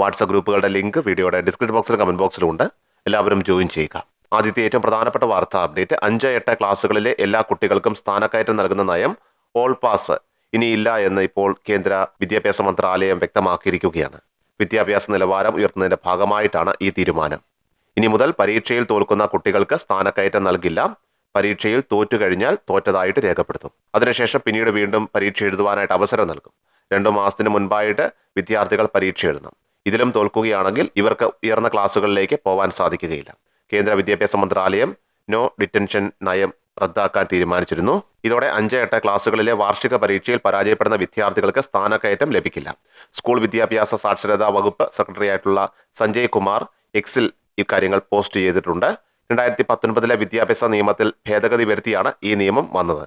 WhatsApp ഗ്രൂപ്പുകളുടെ link വീഡിയോയുടെ description ബോക്സിലും കമന്റ് ബോക്സിലും ഉണ്ട്. എല്ലാവരും ജോയിൻ ചെയ്യുക. ആദ്യത്തെ ഏറ്റവും പ്രധാനപ്പെട്ട വാർത്ത അപ്ഡേറ്റ് അഞ്ച് എട്ട് ക്ലാസ്സുകളിലെ എല്ലാ കുട്ടികൾക്കും സ്ഥാനക്കയറ്റം നൽകുന്ന നയം ഓൾ പാസ് ഇനിയില്ല എന്ന് ഇപ്പോൾ കേന്ദ്ര വിദ്യാഭ്യാസ മന്ത്രാലയം വ്യക്തമാക്കിയിരിക്കുകയാണ്. വിദ്യാഭ്യാസ നിലവാരം ഉയർത്തുന്നതിന്റെ ഭാഗമായിട്ടാണ് ഈ തീരുമാനം. ഇനി മുതൽ പരീക്ഷയിൽ തോൽക്കുന്ന കുട്ടികൾക്ക് സ്ഥാനക്കയറ്റം നൽകില്ല. പരീക്ഷയിൽ തോറ്റു കഴിഞ്ഞാൽ തോറ്റതായിട്ട് രേഖപ്പെടുത്തും. അതിനുശേഷം പിന്നീട് വീണ്ടും പരീക്ഷ എഴുതുവാനായിട്ട് അവസരം നൽകും. രണ്ടു മാസത്തിന് മുൻപായിട്ട് വിദ്യാർത്ഥികൾ പരീക്ഷ എഴുതണം. ഇതിലും തോൽക്കുകയാണെങ്കിൽ ഇവർക്ക് ഉയർന്ന ക്ലാസുകളിലേക്ക് പോകാൻ സാധിക്കുകയില്ല. കേന്ദ്ര വിദ്യാഭ്യാസ മന്ത്രാലയം നോ ഡിറ്റൻഷൻ നയം റദ്ദാക്കാൻ തീരുമാനിച്ചിരുന്നു. ഇതോടെ അഞ്ച് എട്ട് ക്ലാസ്സുകളിലെ വാർഷിക പരീക്ഷയിൽ പരാജയപ്പെടുന്ന വിദ്യാർത്ഥികൾക്ക് സ്ഥാനക്കയറ്റം ലഭിക്കില്ല. സ്കൂൾ വിദ്യാഭ്യാസ സാക്ഷരതാ വകുപ്പ് സെക്രട്ടറി സെക്രട്ടറിയായിട്ടുള്ള സഞ്ജയ് കുമാർ എക്സിൽ ഇക്കാര്യങ്ങൾ പോസ്റ്റ് ചെയ്തിട്ടുണ്ട്. രണ്ടായിരത്തി പത്തൊൻപതിലെ വിദ്യാഭ്യാസ നിയമത്തിൽ ഭേദഗതി വരുത്തിയാണ് ഈ നിയമം വന്നത്.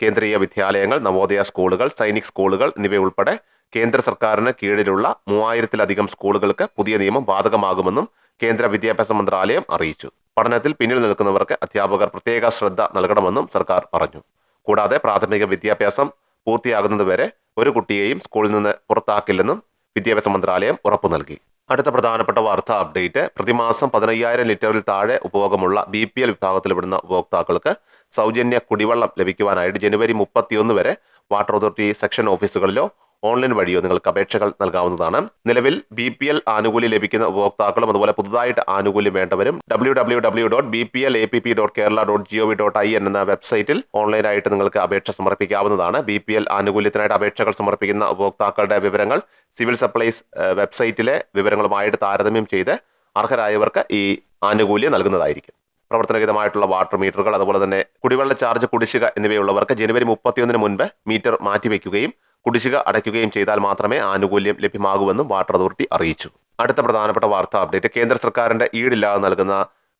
കേന്ദ്രീയ വിദ്യാലയങ്ങൾ നവോദയ സ്കൂളുകൾ സൈനിക് സ്കൂളുകൾ എന്നിവയുൾപ്പെടെ കേന്ദ്ര സർക്കാരിന് കീഴിലുള്ള മൂവായിരത്തിലധികം സ്കൂളുകൾക്ക് പുതിയ നിയമം ബാധകമാകുമെന്നും കേന്ദ്ര വിദ്യാഭ്യാസ മന്ത്രാലയം അറിയിച്ചു. പഠനത്തിൽ പിന്നിൽ നിൽക്കുന്നവർക്ക് അധ്യാപകർ പ്രത്യേക ശ്രദ്ധ നൽകണമെന്നും സർക്കാർ പറഞ്ഞു. കൂടാതെ പ്രാഥമിക വിദ്യാഭ്യാസം പൂർത്തിയാകുന്നതുവരെ ഒരു കുട്ടിയെയും സ്കൂളിൽ നിന്ന് പുറത്താക്കില്ലെന്നും വിദ്യാഭ്യാസ മന്ത്രാലയം ഉറപ്പു നൽകി. അടുത്ത പ്രധാനപ്പെട്ട വാർത്താ അപ്ഡേറ്റ് പ്രതിമാസം പതിനയ്യായിരം ലിറ്ററിൽ താഴെ ഉപഭോഗമുള്ള ബി പി എൽ വിഭാഗത്തിൽപ്പെടുന്ന ഉപഭോക്താക്കൾക്ക് സൗജന്യ കുടിവെള്ളം ലഭിക്കുവാനായിട്ട് ജനുവരി മുപ്പത്തിയൊന്ന് വരെ വാട്ടർ അതോറിറ്റി സെക്ഷൻ ഓഫീസുകളിലോ ഓൺലൈൻ വഴിയോ നിങ്ങൾക്ക് അപേക്ഷകൾ നൽകാവുന്നതാണ്. നിലവിൽ ബി പി എൽ ആനുകൂല്യം ലഭിക്കുന്ന ഉപഭോക്താക്കളും അതുപോലെ പുതുതായിട്ട് ആനുകൂല്യം വേണ്ടവരും W W W dot B P L A P P dot Kerala dot G O V dot I എന്ന വെബ്സൈറ്റിൽ ഓൺലൈനായിട്ട് നിങ്ങൾക്ക് അപേക്ഷ സമർപ്പിക്കാവുന്നതാണ്. ബി പി എൽ ആനുകൂല്യത്തിനായിട്ട് അപേക്ഷകൾ സമർപ്പിക്കുന്ന ഉപഭോക്താക്കളുടെ വിവരങ്ങൾ സിവിൽ സപ്ലൈസ് വെബ്സൈറ്റിലെ വിവരങ്ങളുമായിട്ട് താരതമ്യം ചെയ്ത് അർഹരായവർക്ക് ഈ ആനുകൂല്യം നൽകുന്നതായിരിക്കും. പ്രവർത്തനരഹിതമായിട്ടുള്ള വാട്ടർ മീറ്ററുകൾ അതുപോലെ തന്നെ കുടിവെള്ള ചാർജ് കുടിശ്ശിക എന്നിവയുള്ളവർക്ക് ജനുവരി മുപ്പത്തിയൊന്നിന് മുൻപ് മീറ്റർ മാറ്റിവെക്കുകയും കുടിശ്ശിക അടയ്ക്കുകയും ചെയ്താൽ മാത്രമേ ആനുകൂല്യം ലഭ്യമാകൂവെന്നും വാട്ടർ അതോറിറ്റി അറിയിച്ചു. അടുത്ത പ്രധാനപ്പെട്ട വാർത്താ അപ്ഡേറ്റ് കേന്ദ്ര സർക്കാരിന്റെ ഈടില്ലാതെ നൽകുന്ന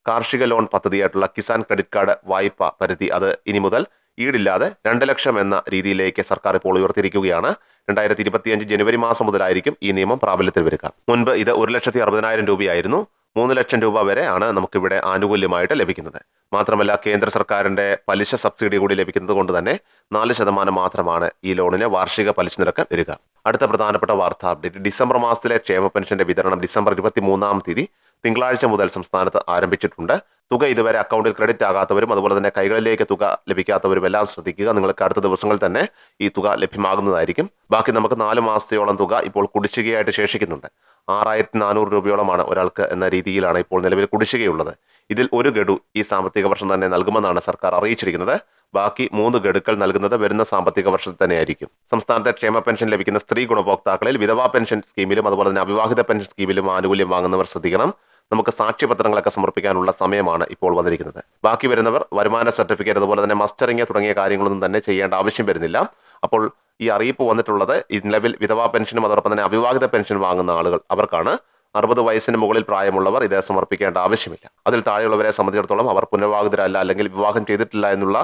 കാർഷിക ലോൺ പദ്ധതിയായിട്ടുള്ള കിസാൻ ക്രെഡിറ്റ് കാർഡ് വായ്പ പരിധി അത് ഇനി മുതൽ ഈടില്ലാതെ രണ്ട് ലക്ഷം എന്ന രീതിയിലേക്ക് സർക്കാർ ഇപ്പോൾ ഉയർത്തിയിരിക്കുകയാണ്. രണ്ടായിരത്തി ഇരുപത്തിയഞ്ച് ജനുവരി മാസം മുതലായിരിക്കും ഈ നിയമം പ്രാബല്യത്തിൽ വരിക. മുൻപ് ഇത് ഒരു ലക്ഷത്തി അറുപതിനായിരം രൂപയായിരുന്നു. മൂന്ന് ലക്ഷം രൂപ വരെ ആണ് നമുക്കിവിടെ ആനുകൂല്യമായിട്ട് ലഭിക്കുന്നത്. മാത്രമല്ല കേന്ദ്ര സർക്കാരിന്റെ പലിശ സബ്സിഡി കൂടി ലഭിക്കുന്നത് കൊണ്ട് തന്നെ നാല് ശതമാനം മാത്രമാണ് ഈ ലോണിന് വാർഷിക പലിശ നിരക്ക് വരിക. അടുത്ത പ്രധാനപ്പെട്ട വാർത്താ അപ്ഡേറ്റ് ഡിസംബർ മാസത്തിലെ ക്ഷേമ പെൻഷന്റെ വിതരണം ഡിസംബർ ഇരുപത്തി മൂന്നാം തീയതി തിങ്കളാഴ്ച മുതൽ സംസ്ഥാനത്ത് ആരംഭിച്ചിട്ടുണ്ട്. തുക ഇതുവരെ അക്കൗണ്ടിൽ ക്രെഡിറ്റ് ആകാത്തവരും അതുപോലെ തന്നെ കൈകളിലേക്ക് തുക ലഭിക്കാത്തവരും എല്ലാം ശ്രദ്ധിക്കുക. നിങ്ങൾക്ക് അടുത്ത ദിവസങ്ങളിൽ തന്നെ ഈ തുക ലഭ്യമാകുന്നതായിരിക്കും. ബാക്കി നമുക്ക് നാല് മാസത്തെയോളം തുക ഇപ്പോൾ കുടിശ്ശികയായിട്ട് ശേഷിക്കുന്നുണ്ട്. ആറായിരത്തി നാനൂറ് രൂപയോളമാണ് ഒരാൾക്ക് എന്ന രീതിയിലാണ് ഇപ്പോൾ നിലവിൽ കുടിശ്ശികയുള്ളത്. ഇതിൽ ഒരു ഗഡു ഈ സാമ്പത്തിക വർഷം തന്നെ നൽകുമെന്നാണ് സർക്കാർ അറിയിച്ചിരിക്കുന്നത്. ബാക്കി മൂന്ന് ഗഡുക്കൾ നൽകുന്നത് വരുന്ന സാമ്പത്തിക വർഷത്തിൽ തന്നെയായിരിക്കും. സംസ്ഥാനത്തെ ക്ഷേമ പെൻഷൻ ലഭിക്കുന്ന സ്ത്രീ ഗുണഭോക്താക്കളിൽ വിധവാ പെൻഷൻ സ്കീമിലും അതുപോലെ തന്നെ അവിവാഹിത പെൻഷൻ സ്കീമിലും ആനുകൂല്യം വാങ്ങുന്നവർ ശ്രദ്ധിക്കണം. നമുക്ക് സാക്ഷ്യപത്രങ്ങളൊക്കെ സമർപ്പിക്കാനുള്ള സമയമാണ് ഇപ്പോൾ വന്നിരിക്കുന്നത്. ബാക്കി വരുന്നവർ വരുമാന സർട്ടിഫിക്കറ്റ് അതുപോലെ തന്നെ മസ്റ്ററിങ് തുടങ്ങിയ കാര്യങ്ങളൊന്നും തന്നെ ചെയ്യേണ്ട ആവശ്യം വരുന്നില്ല. അപ്പോൾ ഈ അറിയിപ്പ് വന്നിട്ടുള്ളത് നിലവിൽ വിധവാ പെൻഷനും അതോടൊപ്പം തന്നെ അവിവാഹിത പെൻഷൻ വാങ്ങുന്ന ആളുകൾ അവർക്കാണ്. അറുപത് വയസ്സിന് മുകളിൽ പ്രായമുള്ളവർ ഇത് സമർപ്പിക്കേണ്ട ആവശ്യമില്ല. അതിൽ താഴെയുള്ളവരെ സംബന്ധിച്ചിടത്തോളം അവർ പുനർവാഹിതരല്ല അല്ലെങ്കിൽ വിവാഹം ചെയ്തിട്ടില്ല എന്നുള്ള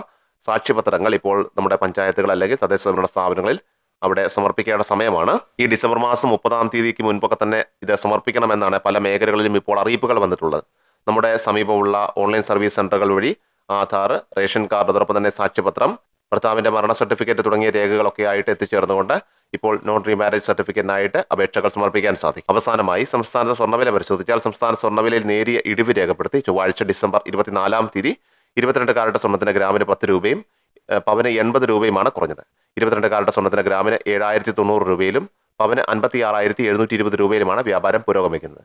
സാക്ഷ്യപത്രങ്ങൾ ഇപ്പോൾ നമ്മുടെ പഞ്ചായത്തുകൾ അല്ലെങ്കിൽ തദ്ദേശ സ്വയംഭരണ സ്ഥാപനങ്ങളിൽ അവിടെ സമർപ്പിക്കേണ്ട സമയമാണ്. ഈ ഡിസംബർ മാസം മുപ്പതാം തീയതിക്ക് മുൻപൊക്കെ തന്നെ ഇത് സമർപ്പിക്കണമെന്നാണ് പല മേഖലകളിലും ഇപ്പോൾ അറിയിപ്പുകൾ വന്നിട്ടുള്ളത്. നമ്മുടെ സമീപമുള്ള ഓൺലൈൻ സർവീസ് സെന്ററുകൾ വഴി ആധാർ റേഷൻ കാർഡ് അതോടൊപ്പം തന്നെ സാക്ഷ്യപത്രം ഭർത്താവിന്റെ മരണ സർട്ടിഫിക്കറ്റ് തുടങ്ങിയ രേഖകളൊക്കെ ആയിട്ട് എത്തിച്ചേർന്നുകൊണ്ട് ഇപ്പോൾ നോൺ റീമാരേജ് സർട്ടിഫിക്കറ്റിനായിട്ട് അപേക്ഷകൾ സമർപ്പിക്കാൻ സാധിക്കും. അവസാനമായി സംസ്ഥാനത്തെ സ്വർണവില പരിശോധിച്ചാൽ സംസ്ഥാന സ്വർണവിലയിൽ നേരിയ ഇടിവ് രേഖപ്പെടുത്തി ചൊവ്വാഴ്ച ഡിസംബർ ഇരുപത്തിനാലാം തീയതി ഇരുപത്തിരണ്ട് കാരറ്റ് സ്വർണത്തിന് ഗ്രാമിന് പത്ത് രൂപയും പവന് എൺപത് രൂപയുമാണ് കുറഞ്ഞത്. ഇരുപത്തിരണ്ട് കാരറ്റ് സ്വർണത്തിന് ഗ്രാമിന് ഏഴായിരത്തി തൊണ്ണൂറ് രൂപയിലും പവന് അൻപത്തി ആറായിരത്തി എഴുന്നൂറ്റി ഇരുപത് രൂപയിലുമാണ് വ്യാപാരം പുരോഗമിക്കുന്നത്.